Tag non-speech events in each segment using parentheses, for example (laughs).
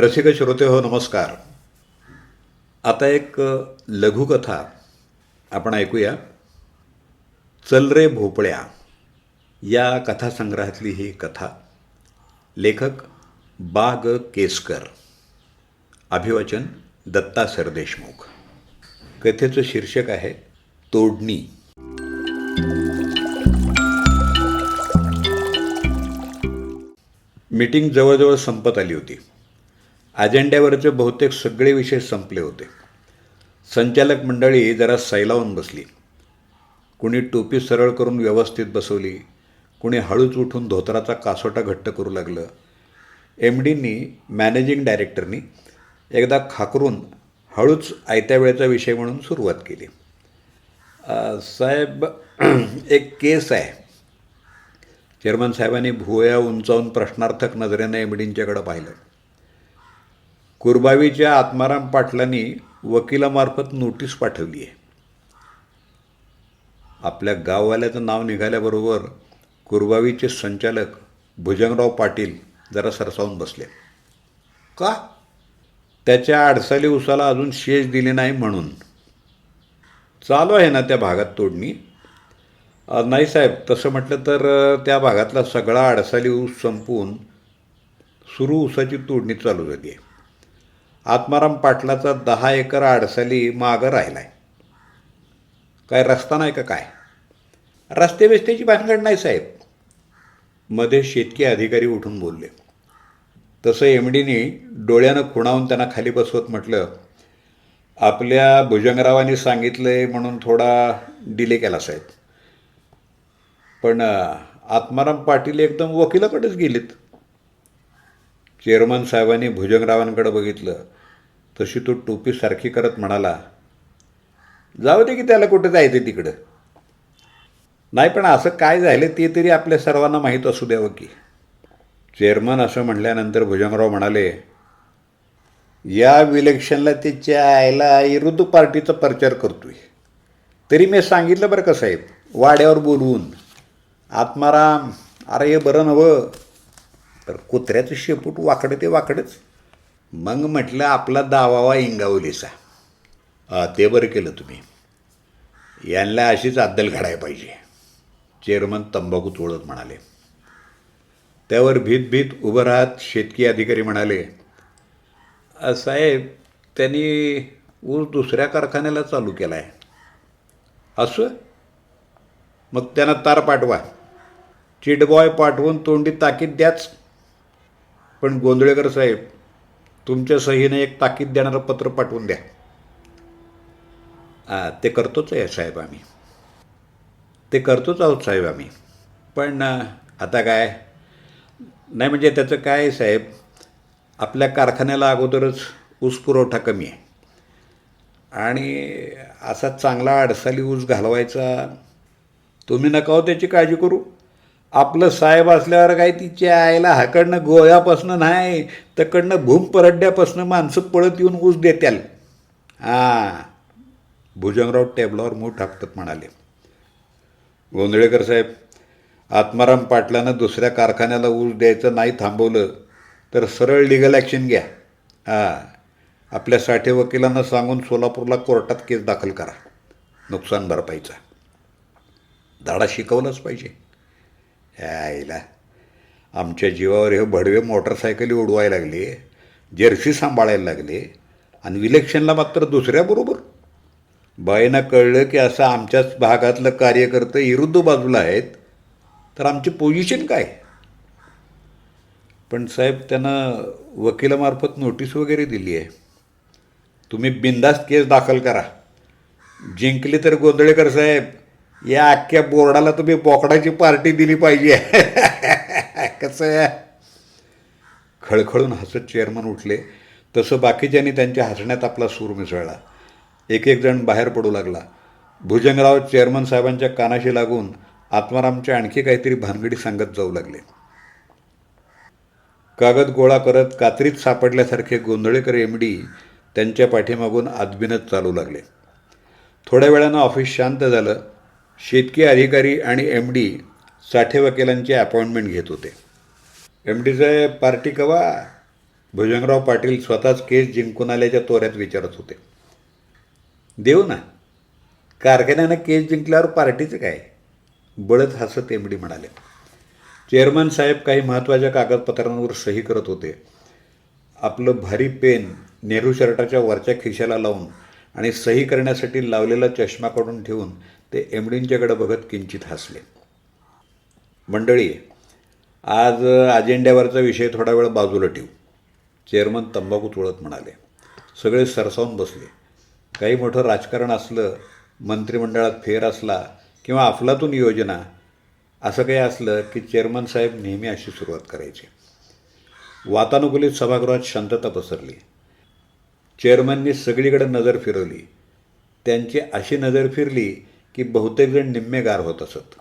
रसिक श्रोते हो नमस्कार. आता एक लघुकथा आपण ऐकूया. चल रे भोपळ्या या कथासंग्रहातली ही कथा. लेखक बा ग केसकर. अभिवाचन दत्ता सरदेशमुख. कथेचं शीर्षक आहे तोडणी. मीटिंग जवळजवळ संपत आली होती. अजेंड्यावरचे बहुतेक सगळे विषय संपले होते. संचालक मंडळी जरा सैलावून बसली. कुणी टोपी सरळ करून व्यवस्थित बसवली कुणी हळूच उठून धोतराचा कासोटा घट्ट करू लागलं. एम डींनी मॅनेजिंग डायरेक्टरनी एकदा खाकरून हळूच आयत्या वेळेचा विषय म्हणून सुरुवात केली. साहेब (clears throat) एक केस आहे. चेअरमन साहेबांनी भुवया उंचावून प्रश्नार्थक नजरेनं एम डींच्याकडं पाहिलं. कुरबावीच्या आत्माराम पाटलांनी वकिलामार्फत नोटीस पाठवली आहे. आपल्या गाववाल्याचं नाव निघाल्याबरोबर कुरबावीचे संचालक भुजंगराव पाटील जरा सरसावून बसले. का? त्याच्या अडसाली उसाला अजून शेष दिले नाही म्हणून. चालू आहे ना त्या भागात तोडणी? नाही साहेब तसं म्हटलं तर त्या भागातला सगळा अडसाली ऊस संपवून सुरू ऊसाची तोडणी चालू झाली आहे. आत्माराम पाटलाचा दहा एकर अडसाली मागं राहिला आहे काय रस्ता नाही का काय? रस्ते बिस्त्याची भानगड नाही साहेब. मध्ये शेतकी अधिकारी उठून बोलले. तसं एम डीने डोळ्यानं खुणावून त्यांना खाली बसवत म्हटलं आपल्या भुजंगरावांनी सांगितलं आहे म्हणून थोडा डिले केला साहेब. पण आत्माराम पाटील एकदम वकिलाकडेच गेलेत. चेअरमन साहेबांनी भुजंगरावांकडे बघितलं. तशी तो टोपी सारखी करत म्हणाला जाऊ दे की त्याला कुठं जायचं तिकडं. नाही पण असं काय झालं ते तरी आपल्या सर्वांना माहीत असू द्यावं की. चेअरमन असं म्हणल्यानंतर भुजंगराव म्हणाले या विलेक्शनला त्याच्या आईला विरुद्ध पार्टीचा प्रचार करतोय. तरी मी सांगितलं बरं का साहेब वाड्यावर बोलवून. आत्माराम अरे हे बरं नवं तर कुत्र्याचं शेपूट वाकडं ते वाकडंच. मग म्हटलं आपला दावावा इंगावलीचा ते बरं केलं तुम्ही. यांना अशीच अद्दल घडायला पाहिजे. चेअरमन तंबाखू चोळत म्हणाले. त्यावर भीत भीत उभं राहत शेतकी अधिकारी म्हणाले साहेब त्यांनी ऊस दुसऱ्या कारखान्याला चालू केला आहे असं? मग त्यांना तार पाठवा. चिडबॉय पाठवून तोंडी ताकीद द्याच. पण गोंधळेकर साहेब तुमच्या सहीने एक ताकीद देणारं पत्र पाठवून द्या. आ, ते करतोच आहे साहेब आम्ही. ते करतोच आहोत साहेब आम्ही. पण आता काय? नाही म्हणजे त्याचं काय आहे, साहेब? आपल्या कारखान्याला अगोदरच ऊस पुरवठा कमी आहे. आणि असा चांगला अडसाली ऊस घालवायचा तुम्ही नका हो त्याची काळजी करू. आपलं साहेब असल्यावर काय तिच्या आईला हाकडनं गोव्यापासनं नाही तकडनं भूम परड्ड्यापासनं माणसं पळत येऊन ऊस देत्याल. हां. भुजंगराव टेबलावर मूठ टाकतात म्हणाले. गोंधळेकर साहेब आत्माराम पाटलानं दुसऱ्या कारखान्याला ऊस द्यायचं नाही थांबवलं तर सरळ लिगल ॲक्शन घ्या. हां. आपल्या साठे वकिलांना सांगून सोलापूरला कोर्टात केस दाखल करा. नुकसान भरपाईचा. धाडा शिकवलाच पाहिजे. यायला. आमच्या जीवावर हे भडवे मोटरसायकली उडवायला लागले जर्सी सांभाळायला लागले आणि इलेक्शनला मात्र दुसऱ्याबरोबर बाईंना कळलं की असं आमच्याच भागातलं कार्यकर्ते विरुद्ध बाजूला आहेत तर आमची पोझिशन काय? पण साहेब त्यानं वकिलामार्फत नोटीस वगैरे दिली आहे. तुम्ही बिंदास्त केस दाखल करा. जिंकली तर गोंधळेकर साहेब या अख्ख्या बोर्डाला तुम्ही बोकडाची पार्टी दिली पाहिजे. (laughs) कसं खळखळून हसत चेअरमन उठले. तसं बाकीच्यांनी त्यांच्या हसण्यात आपला सूर मिसळला. एक एक जण बाहेर पडू लागला. भुजंगराव चेअरमन साहेबांच्या कानाशी लागून आत्मारामच्या आणखी काहीतरी भानगडी सांगत जाऊ लागले. कागद गोळा करत कात्रीत सापडल्यासारखे गोंधळेकर एम डी त्यांच्या पाठीमागून आदबिनत चालू लागले. थोड्या वेळानं ऑफिस शांत झालं. शेतकी अधिकारी आणि एम डी साठे वकिलांची अपॉइंटमेंट घेत होते. एम डीचं पार्टी कवा? भुजंगराव पाटील स्वतःच केस जिंकून आल्याच्या तोऱ्यात विचारत होते. देऊ ना. कारखान्यानं केस जिंकल्यावर पार्टीचं काय? बळत हसत एम डी म्हणाले. चेअरमन साहेब काही महत्त्वाच्या कागदपत्रांवर सही करत होते. आपलं भारी पेन नेहरू शर्टाच्या वरच्या खिशाला लावून आणि सही करण्यासाठी लावलेला चष्मा काढून ठेवून ते एमडींच्याकडे बघत किंचित हसले. मंडळी आज अजेंड्यावरचा विषय थोडा वेळ बाजूला ठेवू. चेअरमन तंबाखू चोळत म्हणाले. सगळे सरसावून बसले. काही मोठं राजकारण असलं मंत्रिमंडळात फेर असला किंवा अफलातून योजना असं काही असलं की चेअरमन साहेब नेहमी अशी सुरुवात करायचे. वातानुकूलित सभागृहात शांतता पसरली. चेअरमननी सगळीकडे नजर फिरवली. त्यांची अशी नजर फिरली की बहुतेक जण होत असत.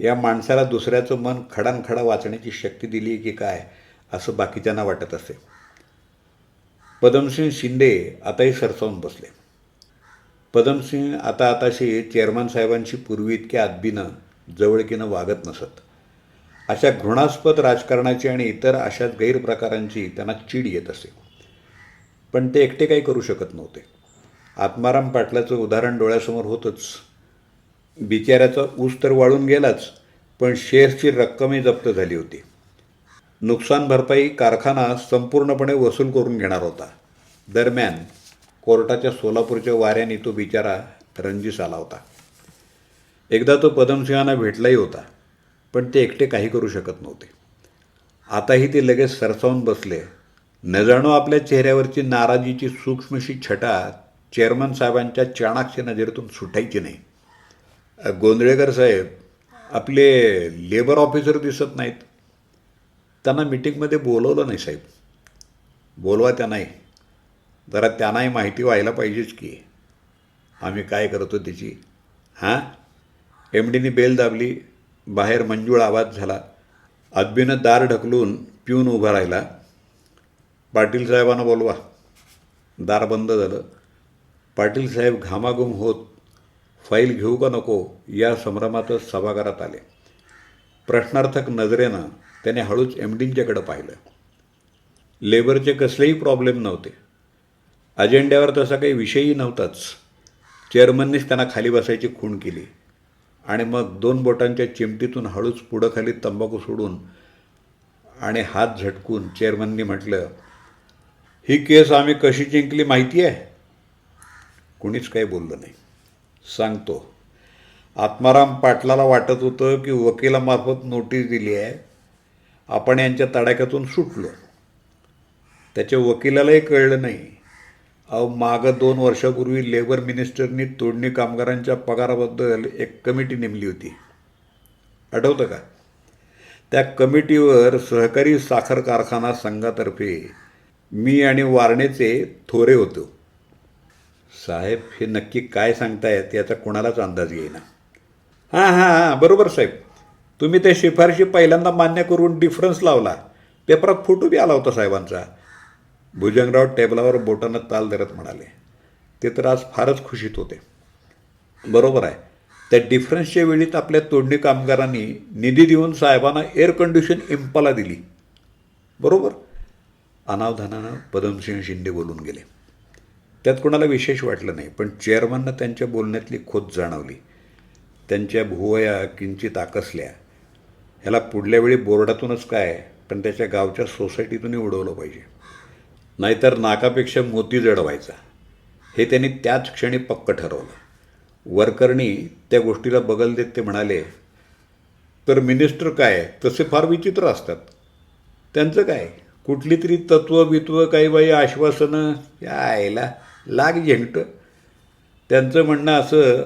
या माणसाला दुसऱ्याचं मन खडानखडा वाचण्याची शक्ती दिली की काय असं बाकीच्यांना वाटत असे. पदमसिंह शिंदे आताही सरसावून बसले. पदमसिंह आता आताशी चेअरमन साहेबांशी पूर्वी इतक्या आदबीनं जवळकीनं वागत नसत. अशा घृणास्पद राजकारणाची आणि इतर अशाच गैरप्रकारांची त्यांना चीड येत असे. पण ते एकटे काही करू शकत नव्हते. आत्माराम पाटलाचं उदाहरण डोळ्यासमोर होतंच. बिचाऱ्याचा ऊस तर वाळून गेलाच पण शेअर्सची रक्कमही जप्त झाली होती. नुकसान भरपाई कारखाना संपूर्णपणे वसूल करून घेणार होता. दरम्यान कोर्टाच्या सोलापूरच्या वाऱ्याने तो बिचारा रणजीस आला होता. एकदा तो पदमसिंहांना भेटलाही होता पण ते एकटे काही करू शकत नव्हते. आताही ते लगेच सरसावून बसले. न जाणो आपल्या चेहऱ्यावरची नाराजीची सूक्ष्मशी छटा चेअरमन साहेबांच्या चाणाक्ष नजरेतून सुटायची नाही. गोंधळेकर साहेब आपले लेबर ऑफिसर दिसत नाहीत. त्यांना मिटिंगमध्ये बोलवलं नाही साहेब. बोलवा त्यांनाही जरा त्यांनाही माहिती व्हायला पाहिजेच की आम्ही काय करतो त्याची. हां? एम डीने बेल दाबली बाहेर मंजूळ आवाज झाला. अदबीनं दार ढकलून पिऊन उभा राहिला. पाटील साहेबांना बोलवा. दार बंद झालं. पाटील साहेब घामाघूम होत फाईल घेऊ का नको या संभ्रमातच सभागारात आले. प्रश्नार्थक नजरेनं त्याने हळूच एम डींच्याकडं पाहिलं. लेबरचे कसलेही प्रॉब्लेम नव्हते. अजेंड्यावर तसा काही विषयही नव्हताच. चेअरमननीच त्यांना खाली बसायची खूण केली. आणि मग दोन बोटांच्या चिमटीतून हळूच पुढं खाली तंबाखू सोडून आणि हात झटकून चेअरमननी म्हटलं ही केस आम्ही कशी जिंकली माहिती आहे? कुणीच काही बोललं नाही. सांगतो. आत्माराम पाटलाला वाटत होतं की वकिलामार्फत नोटीस दिली आहे. आपण यांच्या तडाख्यातून सुटलो. त्याच्या वकिलालाही कळलं नाही. अहो मागं दोन वर्षापूर्वी लेबर मिनिस्टरनी तोडणी कामगारांच्या पगाराबद्दल एक कमिटी नेमली होती. आठवतं का? त्या कमिटीवर सहकारी साखर कारखाना संघातर्फे मी आणि वारणेचे थोरे होतो. साहेब हे नक्की काय सांगतायत याचा कोणालाच अंदाज येईना. हां हां हां बरोबर साहेब. तुम्ही त्या शिफारशी पहिल्यांदा मान्य करून डिफरन्स लावला. पेपरात फोटो बी आला होता साहेबांचा. भुजंगराव टेबलावर बोटानं ताल धरत म्हणाले. ते तर आज फारच खुशीत होते. बरोबर आहे. त्या डिफरन्सच्या वेळीत आपल्या तोडणी कामगारांनी निधी देऊन साहेबांना एअर कंडिशन इम्पाला दिली. बरोबर? अनावधानानं पदमसिंह शिंदे बोलून गेले. त्यात कोणाला विशेष वाटलं नाही. पण चेअरमननं त्यांच्या बोलण्यातली खोत जाणवली. त्यांच्या भुवया किंचित आकसल्या. ह्याला पुढल्या वेळी बोर्डातूनच काय पण त्याच्या गावच्या सोसायटीतूनही उडवलं पाहिजे. नाहीतर नाकापेक्षा मोती जडवायचा. हे त्यांनी त्याच क्षणी पक्क ठरवलं. वरकरणी त्या गोष्टीला बगल देत ते म्हणाले तर मिनिस्टर काय? तसे फार विचित्र असतात. त्यांचं काय? कुठली तरी तत्व बित्व काही बाई आश्वासनं यायला लाग झेंगट. त्यांचं म्हणणं असं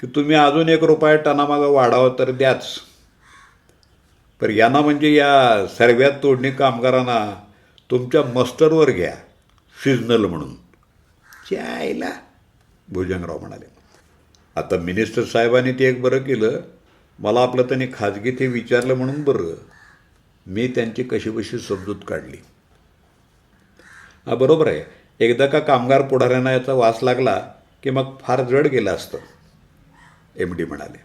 की तुम्ही अजून एक रुपया टनामागं वाढावं तर द्याच. पर यांना म्हणजे या सर्व्यात तोडणी कामगारांना तुमच्या मस्टरवर घ्या सिजनल म्हणून. यायला भुजंगराव म्हणाले. आता मिनिस्टर साहेबांनी ते एक बरं केलं. मला आपलं त्यांनी खाजगी ते विचारलं म्हणून बरं. मी त्यांची कशीबशी समजूत काढली. हा बरोबर आहे. एकदा का कामगार पुढाऱ्यांना याचा वास लागला की मग फार जड गेलं असतं. एम डी म्हणाले.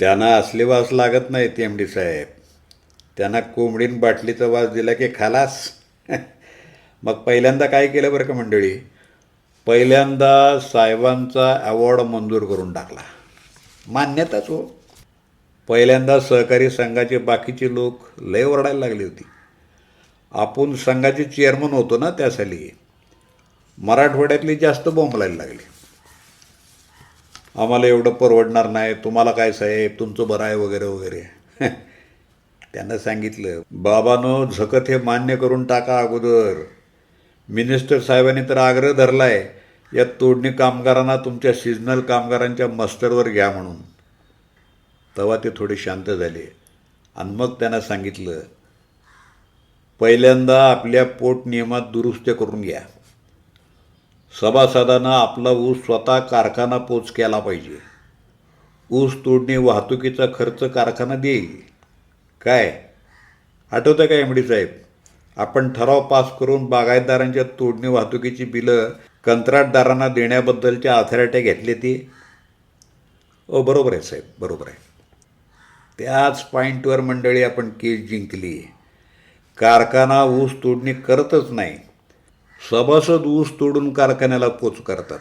त्यांना असले वास लागत नाहीत एम डी साहेब. त्यांना कोंबडीन बाटलीचा वास दिला की खालास. (laughs) मग पहिल्यांदा काय केलं बरं का मंडळी? पहिल्यांदा साहेबांचा अवॉर्ड मंजूर करून टाकला. मान्यताच हो. पहिल्यांदा सहकारी संघाचे बाकीचे लोक लय ओरडायला लागली होती. आपण संघाचे चेअरमन होतो ना त्या साली. मराठवाड्यातली जास्त बोंबलायला लागली. आम्हाला एवढं परवडणार नाही तुम्हाला काय साहेब तुमचं बरं आहे वगैरे वगैरे. (laughs) त्यानं सांगितलं बाबानो झकत हे मान्य करून टाका अगोदर. मिनिस्टर साहेबांनी तर आग्रह धरलाय या तोडणी कामगारांना तुमच्या सिजनल कामगारांच्या मस्तरवर घ्या म्हणून. तेव्हा ते थोडे शांत झाले. आणि मग त्यांना सांगितलं पहिल्यांदा आपल्या पोट नियमात दुरुस्त्या करून घ्या. सभासदांना आपला ऊस स्वतः कारखाना पोच केला पाहिजे. ऊस तोडणी वाहतुकीचा खर्च कारखाना देईल. काय? आठवतं का एमडी साहेब? आपण ठराव पास करून बागायतदारांच्या तोडणी वाहतुकीची बिलं कंत्राटदारांना देण्याबद्दलच्या अथॉरिट्या घेतली ती? ओ बरोबर आहे साहेब बरोबर आहे. त्याच पॉईंटवर मंडळी आपण केस जिंकली. कारखाना ऊस तोडणी करतच नाही. सभासद ऊस तोडून कारखान्याला पोच करतात.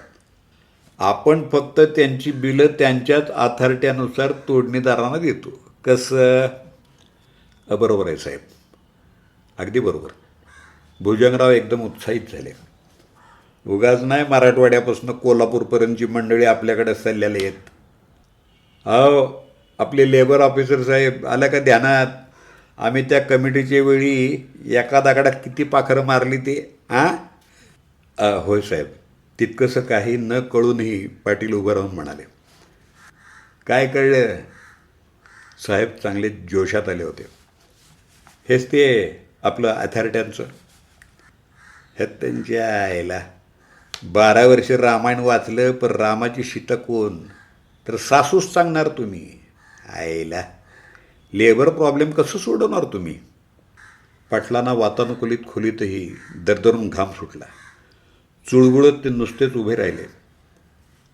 आपण फक्त त्यांची बिलं त्यांच्याच अथॉरिट्यानुसार तोडणीदारांना देतो. कसं? बरोबर आहे साहेब. अगदी बरोबर. भुजंगराव एकदम उत्साहित झाले. उगाच नाही मराठवाड्यापासून कोल्हापूरपर्यंतची मंडळी आपल्याकडे सल्ल्याला येत. अहो आपले लेबर ऑफिसर साहेब आल्या का ध्यानात? आम्ही त्या कमिटीच्या वेळी एका दगडात किती पाखरं मारली ते हां होय साहेब. तितकंसं काही न कळूनही पाटील उभं राहून म्हणाले. काय कळलं? साहेब चांगले जोशात आले होते. हेच ते आपलं अथॉरिट्यांचं. हे त्यांच्या आईला बारा वर्ष रामायण वाचलं पण रामाची शीता कोण? तर सासूच सांगणार तुम्ही. आईला लेबर प्रॉब्लेम कसं सोडवणार तुम्ही? पाटलांना वातानुकूलित खोलीतही दरदरून घाम सुटला. चुळबुळत ते नुसतेच उभे राहिले.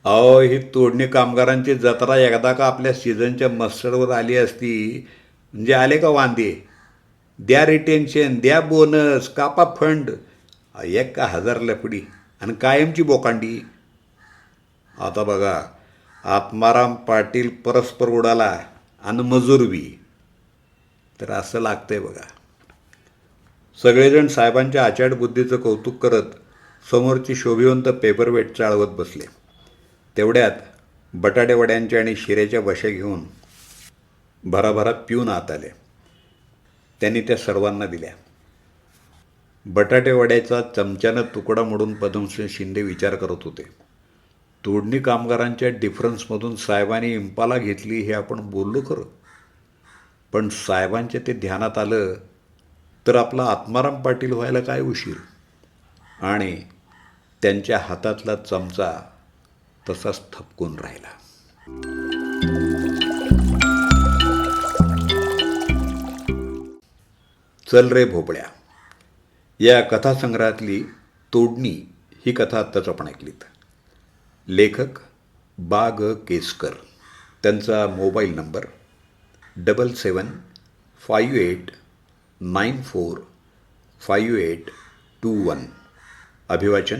अहो ही तोडणी कामगारांची जत्रा एकदा का आपल्या सीझनच्या मस्टरवर आली असती? म्हणजे आले का वांदे? द्या रिटेन्शन द्या बोनस कापा फंड एक का हजार लफडी आणि कायमची बोकांडी. आता बघा आत्माराम पाटील परस्पर उडाला आणि मजूरबी तर असं लागतंय बघा. सगळेजण साहेबांच्या आचाड बुद्धीचं कौतुक करत समोरची शोभिवंत पेपरवेट चाळवत बसले. तेवढ्यात बटाटेवड्यांच्या आणि शिऱ्याच्या बशा घेऊन भराभरा पिऊन आत आले. त्यांनी त्या सर्वांना दिल्या. बटाटेवड्याचा चमच्यानं तुकडा मोडून पद्मसिंह शिंदे विचार करत होते. तोडणी कामगारांच्या डिफरन्समधून साहेबांनी इम्पाला घेतली हे आपण बोललो खरं. पण साहेबांच्या ते ध्यानात आलं तर आपला आत्माराम पाटील व्हायला काय उशीर? आणि त्यांच्या हातातला चमचा तसाच थपकून राहिला. चल रे भोपळ्या. या कथासंग्रहातली तोडणी ही कथा आत्ताच आपण ऐकलीत. लेखक बा ग केसकर. त्यांचा mobile number double seven five eight nine four five eight two one अभिवाचन